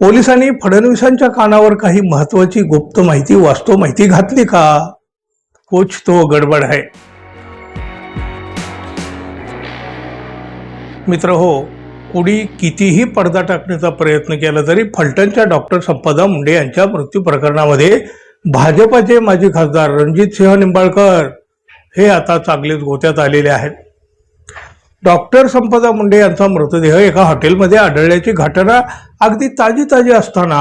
पोलिसांनी फडणवीसांच्या कानावर काही महत्वाची गुप्त माहिती वास्तव माहिती घातली का? कुछ तो गडबड आहे. मित्र हो कुणी कितीही पडदा टाकण्याचा प्रयत्न केला तरी फलटणच्या डॉक्टर संपदा मुंडे यांच्या मृत्यू प्रकरणामध्ये भाजपाचे माजी खासदार रणजित सिंह निंबाळकर हे आता चांगलेच गोत्यात आलेले आहेत. डॉक्टर संपदा मुंडे यांचा मृतदेह एका हॉटेलमध्ये आढळल्याची घटना अगदी ताजी ताजी असताना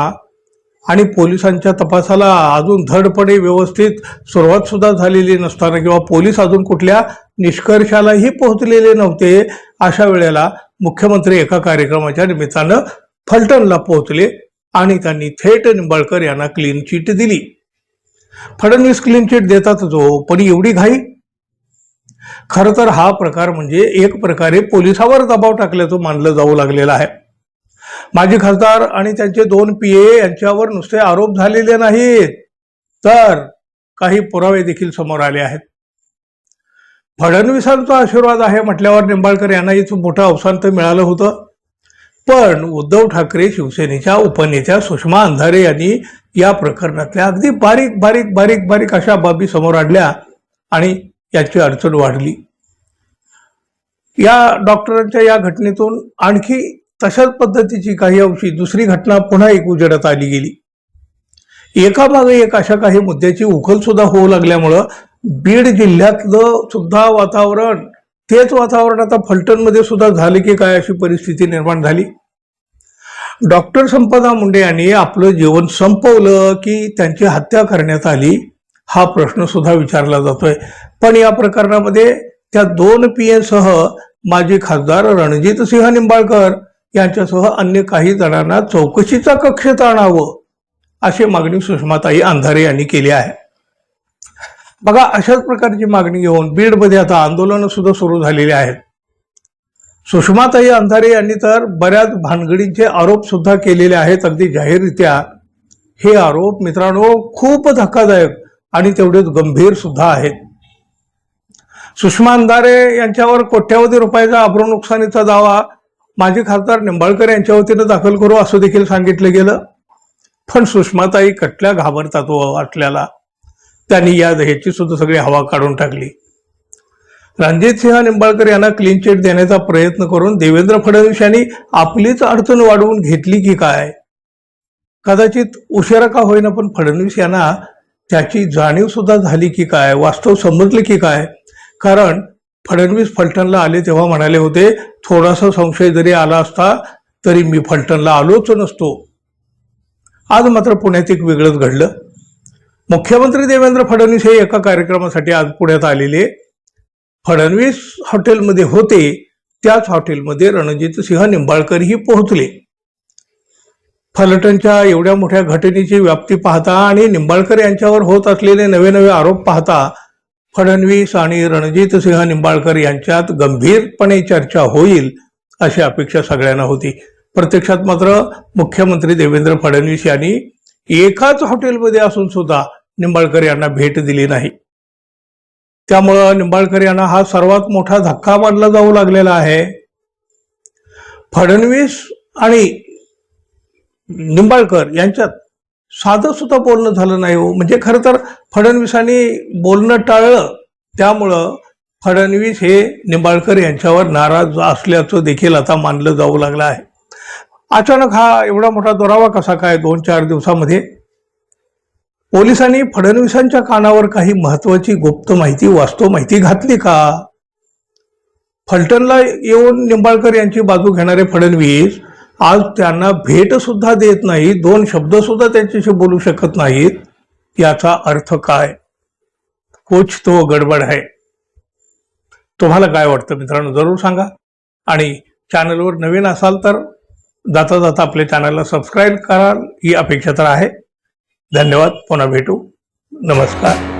आणि पोलिसांच्या तपासाला अजून धडपणे व्यवस्थित सुरुवात सुद्धा झालेली नसताना किंवा पोलीस अजून कुठल्या निष्कर्षालाही पोहोचलेले नव्हते अशा वेळेला मुख्यमंत्री एका कार्यक्रमाच्या निमित्तानं फलटणला पोहोचले आणि त्यांनी थेट निंबाळकर यांना क्लीन चिट दिली. फडणवीस क्लीन चिट देतातच हो पण एवढी घाई? खरं तर हा प्रकार म्हणजे एक प्रकारे पोलिसावर दबाव टाकल्याचं मानलं जाऊ लागलेला आहे. माजी खासदार आणि त्यांचे दोन पी ए यांच्यावर नुसते आरोप झालेले नाहीत. तर काही पुरावे देखील समोर आले आहेत. फडणवीसांचा आशीर्वाद आहे म्हटल्यावर निंबाळकर यांना इथं मोठं अवसान तर मिळालं होतं. पण उद्धव ठाकरे शिवसेनेच्या उपनेत्या सुषमा अंधारे यांनी या प्रकरणातल्या अगदी बारीक बारीक बारीक बारीक अशा बाबी समोर आणल्या आणि याची अडचण वाढली. या डॉक्टरांच्या या घटनेतून आणखी तशाच पद्धतीची काही अंशी दुसरी घटना पुन्हा एक उजेडात आली गेली. एकामागे एक अशा काही मुद्द्याची उकल सुद्धा होऊ लागल्यामुळं बीड जिल्ह्यातलं सुद्धा वातावरण तेच वातावरण आता फलटणमध्ये सुद्धा झालं की काय अशी परिस्थिती निर्माण झाली. डॉक्टर संपदा मुंडे यांनी आपलं जीवन संपवलं की त्यांची हत्या करण्यात आली. हा प्रश्न सुद्धा विचारला जातोय. पण या प्रकरणामध्ये त्या दोन पी सह माजी खासदार रणजित सिंह निंबाळकर यांच्यासह अन्य काही जणांना चौकशीचा कक्षेत आणावं अशी मागणी सुषमाताई अंधारे यांनी केली आहे. बघा अशाच प्रकारची मागणी घेऊन बीडमध्ये आता आंदोलनं सुद्धा सुरू झालेली आहेत. सुषमाताई अंधारे यांनी तर बऱ्याच भानगडींचे आरोप सुद्धा केलेले आहेत. अगदी जाहीररित्या हे आरोप मित्रांनो खूप धक्कादायक आणि तेवढेच गंभीर सुद्धा आहेत. सुषमा अंधारे यांच्यावर कोट्यावधी रुपयाचा अब्रो नुकसानीचा दावा माजी खासदार निंबाळकर यांच्या वतीनं दाखल करू असं देखील सांगितलं गेलं. पण सुषमाताई कटल्या घाबरतात व वाटल्याला. त्यांनी या ह्याची सुद्धा सगळी हवा काढून टाकली. रणजित सिंह निंबाळकर यांना क्लीन चिट देण्याचा प्रयत्न करून देवेंद्र फडणवीस यांनी आपलीच अडचण वाढवून घेतली की काय? कदाचित उशिरा का होईना पण फडणवीस यांना त्याची जाणीव सुद्धा झाली की काय? वास्तव समजलं की काय? कारण फडणवीस फलटणला आले तेव्हा म्हणाले होते थोडासा संशय जरी आला असता तरी मी फलटणला आलोच नसतो. आज मात्र पुण्यात एक वेगळंच घडलं. मुख्यमंत्री देवेंद्र फडणवीस हे एका कार्यक्रमासाठी आज पुण्यात आलेले. फडणवीस हॉटेलमध्ये होते त्याच हॉटेलमध्ये रणजित सिंह निंबाळकरही पोहोचले. फलटणच्या एवढ्या मोठ्या घटनेची व्याप्ती पाहता आणि निंबाळकर यांच्यावर होत असलेले नवे नवे आरोप पाहता फडणवीस आणि रणजित सिंह निंबाळकर यांच्यात गंभीरपणे चर्चा होईल अशी अपेक्षा सगळ्यांना होती. प्रत्यक्षात मात्र मुख्यमंत्री देवेंद्र फडणवीस यांनी एकाच हॉटेलमध्ये असून सुद्धा निंबाळकर यांना भेट दिली नाही. त्यामुळं निंबाळकर यांना हा सर्वात मोठा धक्का मानला जाऊ लागलेला आहे. फडणवीस आणि निंबाळकर यांच्यात साधं सुद्धा बोलणं झालं नाही हो. म्हणजे खरं तर फडणवीसांनी बोलणं टाळलं. त्यामुळं फडणवीस हे निंबाळकर यांच्यावर नाराज असल्याचं देखील आता मानलं जाऊ लागलं आहे. अचानक हा एवढा मोठा दोरावा कसा काय दोन चार दिवसामध्ये? पोलिसांनी फडणवीसांच्या कानावर काही महत्वाची गुप्त माहिती वास्तव माहिती घातली का? फलटणला येऊन निंबाळकर यांची बाजू घेणारे फडणवीस आज त्यांना भेटसुद्धा देत नाही दोन शब्दसुद्धा त्यांच्याशी बोलू शकत नाहीत याचा अर्थ काय? कोच तो गडबड आहे. तुम्हाला काय वाटतं मित्रांनो? जरूर सांगा. आणि चॅनलवर नवीन असाल तर जाता जाता आपल्या चॅनलला सबस्क्राईब कराल ही अपेक्षा तर आहे. धन्यवाद. पुन्हा भेटू. नमस्कार.